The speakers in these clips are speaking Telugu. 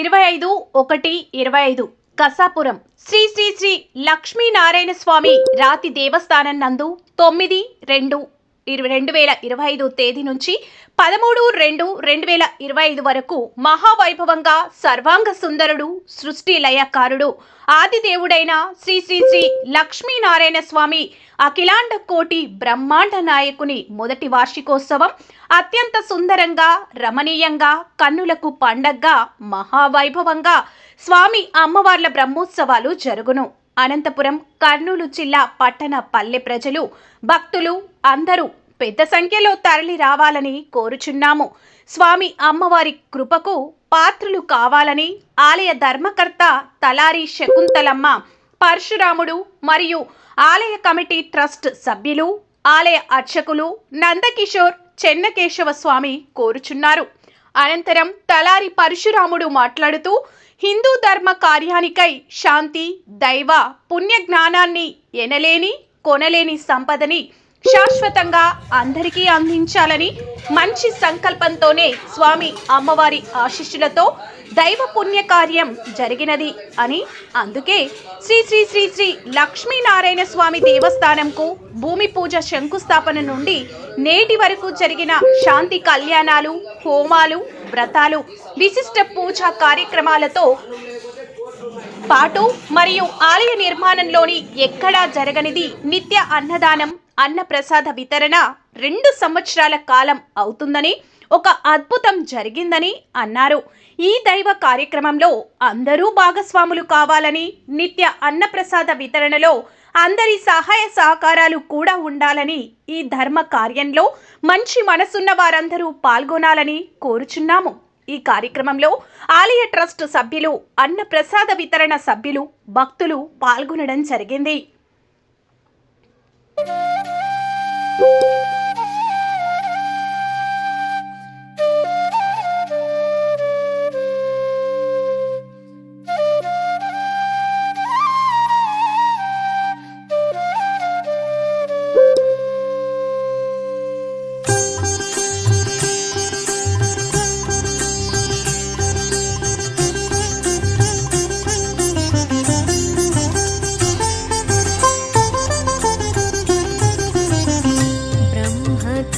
ఇరవై ఐదు ఒకటి ఇరవై ఐదు కసాపురం. శ్రీ శ్రీ శ్రీ లక్ష్మీనారాయణ స్వామి రాతి దేవస్థానం నందు తొమ్మిది రెండు ఇరవై రెండు వేల ఇరవై ఐదు తేదీ నుంచి పదమూడు రెండు రెండు వేల ఇరవై ఐదు వరకు మహావైభవంగా సర్వాంగ సుందరుడు సృష్టి లయకారుడు ఆదిదేవుడైన శ్రీ శ్రీ శ్రీ లక్ష్మీనారాయణ స్వామి అఖిలాండ కోటి బ్రహ్మాండ నాయకుని మొదటి వార్షికోత్సవం అత్యంత సుందరంగా రమణీయంగా కన్నులకు పండగ్గా మహావైభవంగా స్వామి అమ్మవార్ల బ్రహ్మోత్సవాలు జరుగును. అనంతపురం కర్నూలు జిల్లా పట్టణ పల్లె ప్రజలు భక్తులు అందరూ పెద్ద సంఖ్యలో తరలి రావాలని కోరుచున్నాము. స్వామి అమ్మవారి కృపకు పాత్రులు కావాలని ఆలయ ధర్మకర్త తలారి శకుంతలమ్మ పరశురాముడు మరియు ఆలయ కమిటీ ట్రస్ట్ సభ్యులు ఆలయ అర్చకులు నందకిషోర్ చెన్నకేశవ స్వామి కోరుచున్నారు. అనంతరం తలారి పరశురాముడు మాట్లాడుతూ హిందూ ధర్మ కార్యానికై శాంతి దైవ పుణ్య జ్ఞానాన్ని ఎనలేని కొనలేని సంపదని శాశ్వతంగా అందరికీ అందించాలని మంచి సంకల్పంతోనే స్వామి అమ్మవారి ఆశిష్యులతో దైవ పుణ్య కార్యం జరిగినది అని అందుకే శ్రీ శ్రీ శ్రీ శ్రీ లక్ష్మీనారాయణ స్వామి దేవస్థానంకు భూమి పూజ శంకుస్థాపన నుండి నేటి వరకు జరిగిన శాంతి కళ్యాణాలు హోమాలు వ్రతాలు విశిష్ట పూజా కార్యక్రమాలతో పాటు మరియు ఆలయ నిర్మాణంలోని ఎక్కడా జరగనిది నిత్య అన్నదానం అన్నప్రసాద వితరణ రెండు సంవత్సరాల కాలం అవుతుందని ఒక అద్భుతం జరిగిందని అన్నారు. ఈ దైవ కార్యక్రమంలో అందరూ భాగస్వాములు కావాలని నిత్య అన్నప్రసాద వితరణలో అందరి సహాయ సహకారాలు కూడా ఉండాలని ఈ ధర్మ కార్యంలో మంచి మనసున్న వారందరూ పాల్గొనాలని కోరుచున్నాము. ఈ కార్యక్రమంలో ఆలయ ట్రస్ట్ సభ్యులు అన్నప్రసాద వితరణ సభ్యులు భక్తులు పాల్గొనడం జరిగింది.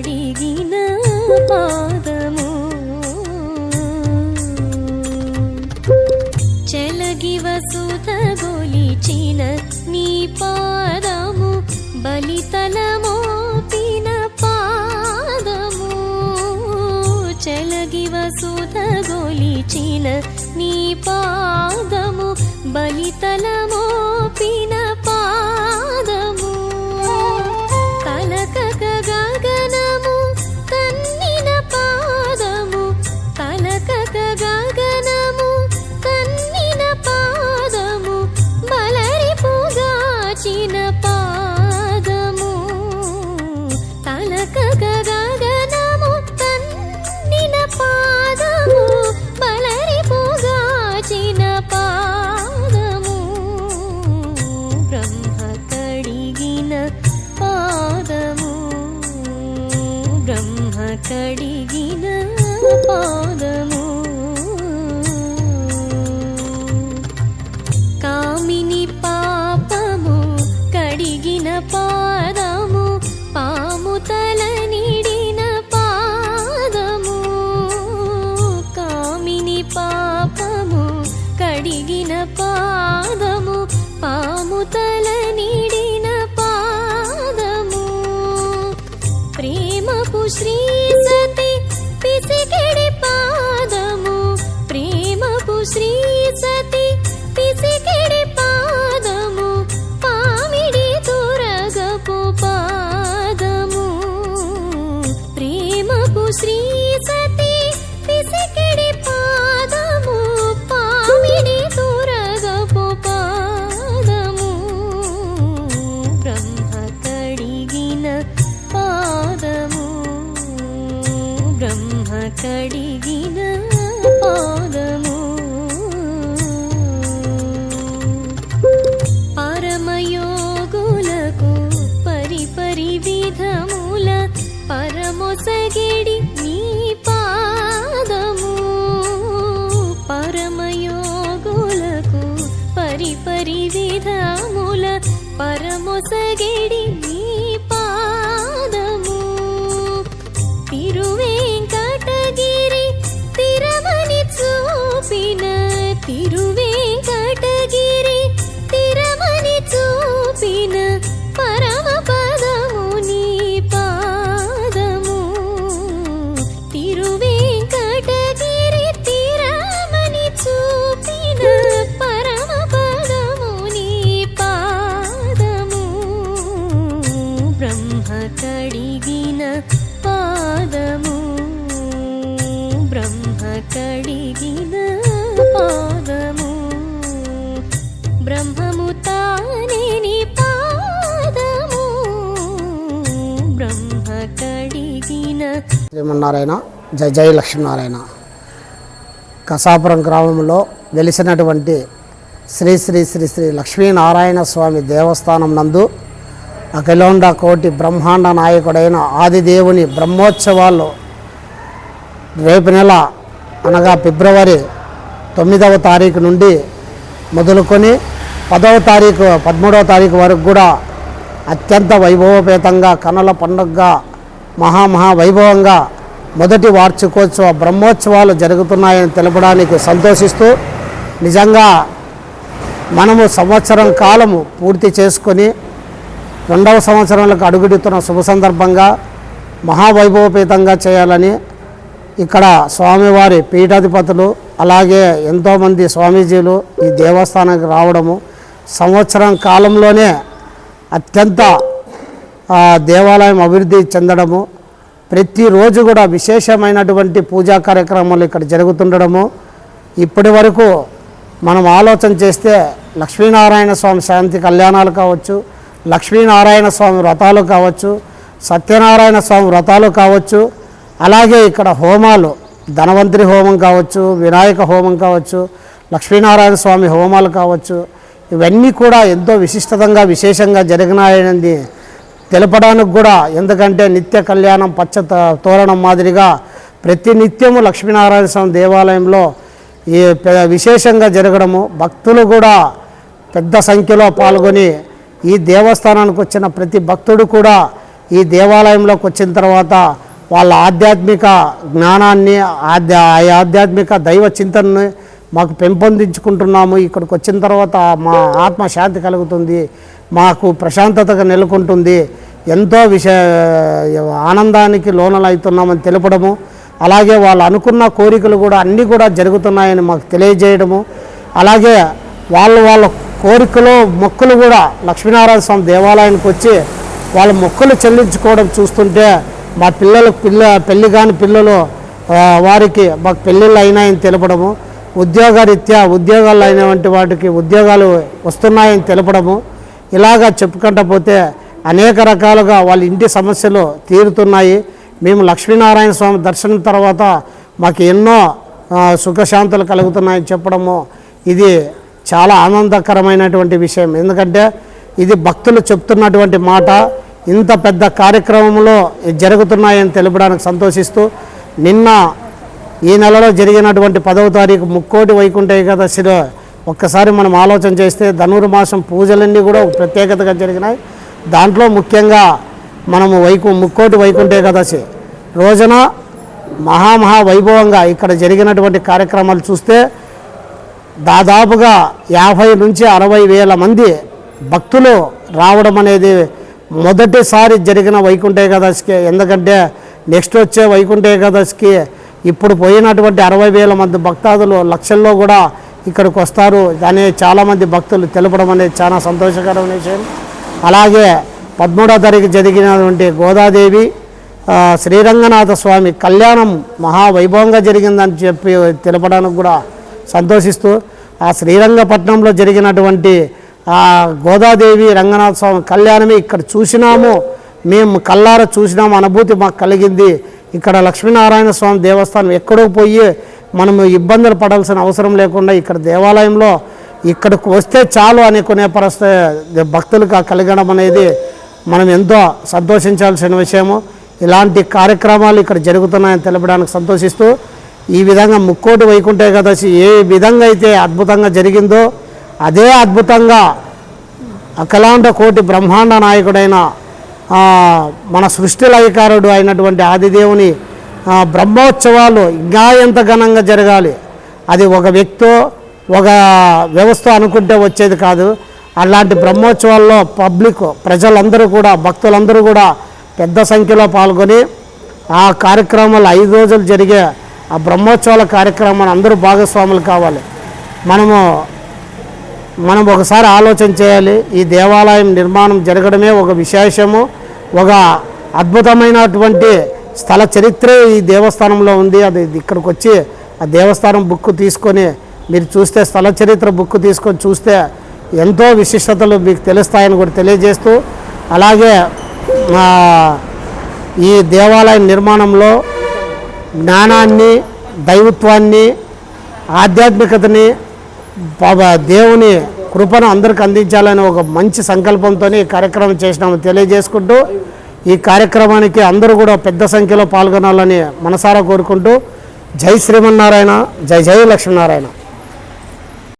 అడిగిన పాదము. చెలగి వసుధ గొలిచిన నీ పాదము బలితలమోపిన పాదము. చెలగి వసుధ గొలిచిన నీ పాదము బలితలమోపిన శ్రీ పరమొసగిడి నీ కడిగిన పాదము. బ్రహ్మము తానేని పాదము. బ్రహ్మ కడిగిన శ్రీమన్నారాయణ జయ జయ లక్ష్మీనారాయణ. కసాపురం గ్రామంలో వెలిసినటువంటి శ్రీ శ్రీ శ్రీ శ్రీ లక్ష్మీనారాయణ స్వామి దేవస్థానం నందు అఖిలోండ కోటి బ్రహ్మాండ నాయకుడైన ఆదిదేవుని బ్రహ్మోత్సవాలు రేపు నెల అనగా ఫిబ్రవరి తొమ్మిదవ తారీఖు నుండి మొదలుకొని పదవ తారీఖు పదమూడవ తారీఖు వరకు కూడా అత్యంత వైభవపేతంగా కనుల పండుగగా మహామహా వైభవంగా మొదటి వార్షికోత్సవ బ్రహ్మోత్సవాలు జరుగుతున్నాయని తెలపడానికి సంతోషిస్తూ నిజంగా మనము సంవత్సరం కాలము పూర్తి చేసుకొని రెండవ సంవత్సరంలోకి అడుగుడుతున్న శుభ సందర్భంగా మహావైభవపేతంగా చేయాలని ఇక్కడ స్వామివారి పీఠాధిపతులు అలాగే ఎంతోమంది స్వామీజీలు ఈ దేవస్థానానికి రావడము సంవత్సరం కాలంలోనే అత్యంత దేవాలయం అభివృద్ధి చెందడము ప్రతిరోజు కూడా విశేషమైనటువంటి పూజా కార్యక్రమాలు ఇక్కడ జరుగుతుండడము. ఇప్పటి వరకు మనం ఆలోచన చేస్తే లక్ష్మీనారాయణ స్వామి శాంతి కళ్యాణాలు కావచ్చు లక్ష్మీనారాయణ స్వామి వ్రతాలు కావచ్చు సత్యనారాయణ స్వామి వ్రతాలు కావచ్చు అలాగే ఇక్కడ హోమాలు ధనవంతరి హోమం కావచ్చు వినాయక హోమం కావచ్చు లక్ష్మీనారాయణ స్వామి హోమాలు కావచ్చు ఇవన్నీ కూడా ఎంతో విశిష్టతంగా విశేషంగా జరిగినాయని తెలపడానికి కూడా ఎందుకంటే నిత్య కళ్యాణం పచ్చ తోరణం మాదిరిగా ప్రతి నిత్యము లక్ష్మీనారాయణ స్వామి దేవాలయంలో ఈ విశేషంగా జరగడము. భక్తులు కూడా పెద్ద సంఖ్యలో పాల్గొని ఈ దేవస్థానానికి వచ్చిన ప్రతి భక్తుడు కూడా ఈ దేవాలయంలోకి వచ్చిన తర్వాత వాళ్ళ ఆధ్యాత్మిక జ్ఞానాన్ని ఆధ్యా ఆధ్యాత్మిక దైవ చింతనని మాకు పెంపొందించుకుంటున్నాము. ఇక్కడికి వచ్చిన తర్వాత మా ఆత్మ శాంతి కలుగుతుంది మాకు ప్రశాంతతగా నెలకొంటుంది. ఎంతో విష ఆనందానికి లోనలవుతున్నామని తెలపడము. అలాగే వాళ్ళు అనుకున్న కోరికలు కూడా అన్నీ కూడా జరుగుతున్నాయని మాకు తెలియజేయడము. అలాగే వాళ్ళు వాళ్ళ కోరికలు మొక్కులు కూడా లక్ష్మీనారాయణ స్వామి దేవాలయానికి వచ్చి వాళ్ళ మొక్కులు చెల్లించుకోవడం చూస్తుంటే మా పిల్లలు పిల్ల పెళ్ళి కాని పిల్లలు వారికి మాకు పెళ్ళిళ్ళు అయినాయని తెలపడము. ఉద్యోగరీత్యా ఉద్యోగాలు అయినటువంటి వాటికి ఉద్యోగాలు వస్తున్నాయని తెలపడము. ఇలాగా చెప్పుకుంటా పోతే అనేక రకాలుగా వాళ్ళ ఇంటి సమస్యలు తీరుతున్నాయి. మేము లక్ష్మీనారాయణ స్వామి దర్శనం తర్వాత మాకు ఎన్నో సుఖశాంతులు కలుగుతున్నాయని చెప్పడము. ఇది చాలా ఆనందకరమైనటువంటి విషయం. ఎందుకంటే ఇది భక్తులు చెప్తున్నటువంటి మాట. ఇంత పెద్ద కార్యక్రమంలో జరుగుతున్నాయని తెలపడానికి సంతోషిస్తూ నిన్న ఈ నెలలో జరిగినటువంటి పదవ తారీఖు ముక్కోటి వైకుంఠ ఏకాదశి ఒక్కసారి మనం ఆలోచన చేస్తే ధనుర్మాసం పూజలన్నీ కూడా ఒక ప్రత్యేకతగా జరిగినాయి. దాంట్లో ముఖ్యంగా మనము వైకు ముక్కోటి వైకుంఠ ఏకాదశి రోజున మహామహా వైభవంగా ఇక్కడ జరిగినటువంటి కార్యక్రమాలు చూస్తే దాదాపుగా యాభై నుంచి అరవై వేల మంది భక్తులు రావడం అనేది మొదటిసారి జరిగిన వైకుంఠ ఏకాదశికి ఎందుకంటే నెక్స్ట్ వచ్చే వైకుంఠ ఏకాదశికి ఇప్పుడు పోయినటువంటి అరవై వేల మంది భక్తాదులు లక్షల్లో కూడా ఇక్కడికి వస్తారు. కానీ చాలామంది భక్తులు తెలపడం అనేది చాలా సంతోషకరమైన విషయం. అలాగే పదమూడో తారీఖు జరిగినటువంటి గోదాదేవి శ్రీరంగనాథ స్వామి కళ్యాణం మహావైభవంగా జరిగిందని చెప్పి తెలపడానికి కూడా సంతోషిస్తూ ఆ శ్రీరంగపట్నంలో జరిగినటువంటి గోదాదేవి రంగనాథ స్వామి కళ్యాణమే ఇక్కడ చూసినాము. మేము కల్లార చూసినాము. అనుభూతి మాకు కలిగింది. ఇక్కడ లక్ష్మీనారాయణ స్వామి దేవస్థానం ఎక్కడో పోయి మనము ఇబ్బందులు పడాల్సిన అవసరం లేకుండా ఇక్కడ దేవాలయంలో ఇక్కడికి వస్తే చాలు అనుకునే పరిస్థితి భక్తులకు కలగడం అనేది మనం ఎంతో సంతోషించాల్సిన విషయము. ఇలాంటి కార్యక్రమాలు ఇక్కడ జరుగుతున్నాయని తెలపడానికి సంతోషిస్తూ ఈ విధంగా ముక్కోటి వైకుంఠ ఏకాదశి ఏ విధంగా అయితే అద్భుతంగా జరిగిందో అదే అద్భుతంగా అఖలాండ కోటి బ్రహ్మాండ నాయకుడైన మన సృష్టి లయకారుడు అయినటువంటి ఆదిదేవుని బ్రహ్మోత్సవాలు ఇంకా ఎంత ఘనంగా జరగాలి? అది ఒక వ్యక్తో ఒక వ్యవస్థ అనుకుంటే వచ్చేది కాదు. అలాంటి బ్రహ్మోత్సవాల్లో పబ్లిక్ ప్రజలందరూ కూడా భక్తులందరూ కూడా పెద్ద సంఖ్యలో పాల్గొని ఆ కార్యక్రమాలు ఐదు రోజులు జరిగే ఆ బ్రహ్మోత్సవాల కార్యక్రమాన్ని అందరూ భాగస్వాములు కావాలి. మనము మనం ఒకసారి ఆలోచన చేయాలి. ఈ దేవాలయం నిర్మాణం జరగడమే ఒక విశేషము. ఒక అద్భుతమైనటువంటి స్థల చరిత్రే ఈ దేవస్థానంలో ఉంది. అది ఇక్కడికి వచ్చి ఆ దేవస్థానం బుక్ తీసుకొని మీరు చూస్తే స్థల చరిత్ర బుక్ తీసుకొని చూస్తే ఎంతో విశిష్టతలు మీకు తెలుస్తాయని కూడా తెలియజేస్తూ అలాగే ఈ దేవాలయ నిర్మాణంలో జ్ఞానాన్ని దైవత్వాన్ని ఆధ్యాత్మికతని దేవుని కృపను అందరికి అందించాలని ఒక మంచి సంకల్పంతో ఈ కార్యక్రమం చేసినాము. తెలియజేసుకుంటూ ఈ కార్యక్రమానికి అందరూ కూడా పెద్ద సంఖ్యలో పాల్గొనాలని మనసారా కోరుకుంటూ జై శ్రీమన్నారాయణ జై జై లక్ష్మీనారాయణ.